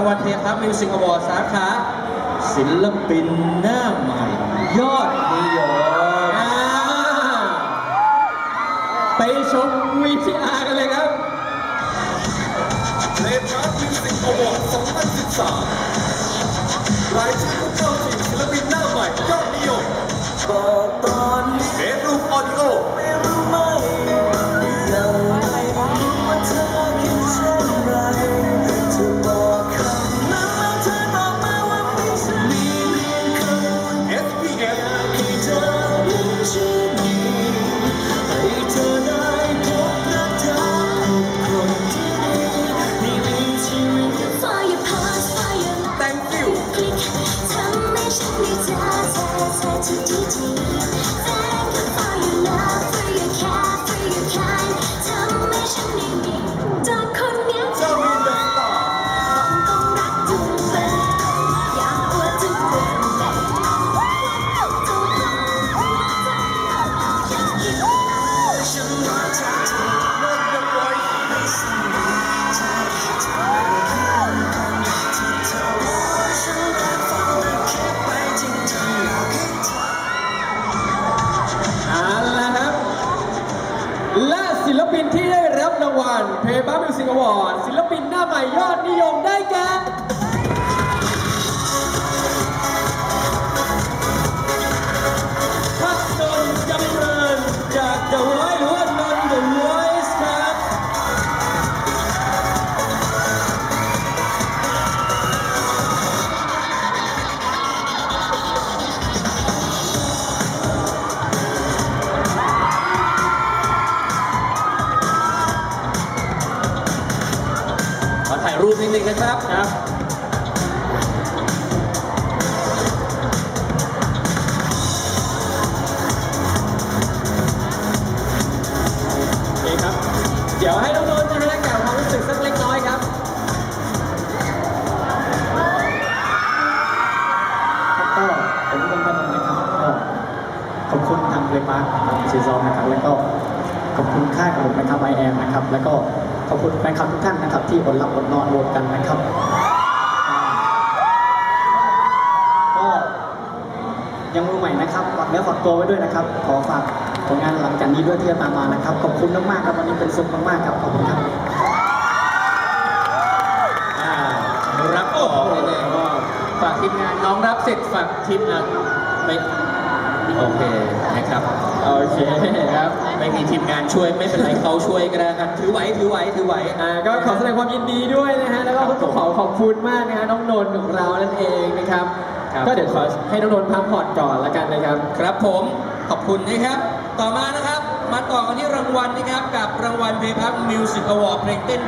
างวัลเทพับมิวสิกอวอร์ดสาขาศิลปินหน้าใหม่ ยอดนิยมไปชมวีทีอาร์กันเลยครับเลนมาร์มิวสิกอวอร์ด2013รายชื่อผู้เข้าางวัลเพย์บ้ามิวสิกอวอร์ดศิลปินหน้าใหม่ยอดนิยมได้แก่ ขอถ่ายรูปนิดนึงนะครับครับโอเคครับ เดี๋ยวให้น้องนนท์นะฮะกล่าวความรู้สึกสักเล็กน้อยครับ ก็ผมเป็นคนนะครับก็ขอบคุณทางเพลย์พาร์คทางซีซอนนะครับแล้วก็ข อบคุณค่ายของผมนะครับไอแอมนะครับ แล้วก็ขอบคุณแฟนคลับทุกท่านนะครับ ที่อดหลับอดนอนรวมกันนะครับ ก็ยังมือใหม่นะครับฝากเนื้อฝากตัวไว้ด้วยนะครับ ขอฝากผลงานหลังจากนี้ด้วยที่จะตามมานะครับ ขอบคุณมากๆครับวันนี้เป็นสุขมากๆครับขอบคุณครับรับออกเลยเลยก็ฝากทีมงานน้องรับเสร็จฝากทีมงานไม่ โอเคนะครับโอเคครับ ไม่มีทีมงานช่วยไม่เป็นไรเขาช่วยก็ได้ครับถือไหวถือไหวถือไหวอ่าก็ขอแสดงความยินดีด้วยนะฮะแล้วก็ขอขอบคุณมากนะฮะน้องนนท์ของเรานั่นเองนะครับ ครับ ก็เดี๋ยวขอให้น้องนนท์พักผ่อนก่อนละกันนะครับ ครับผมขอบคุณนะครับ ต่อมานะครับ มาต่อกันที่รางวัลนะครับกับรางวัลเพย์พับมิวสิกอวอร์ดเพลงเต้น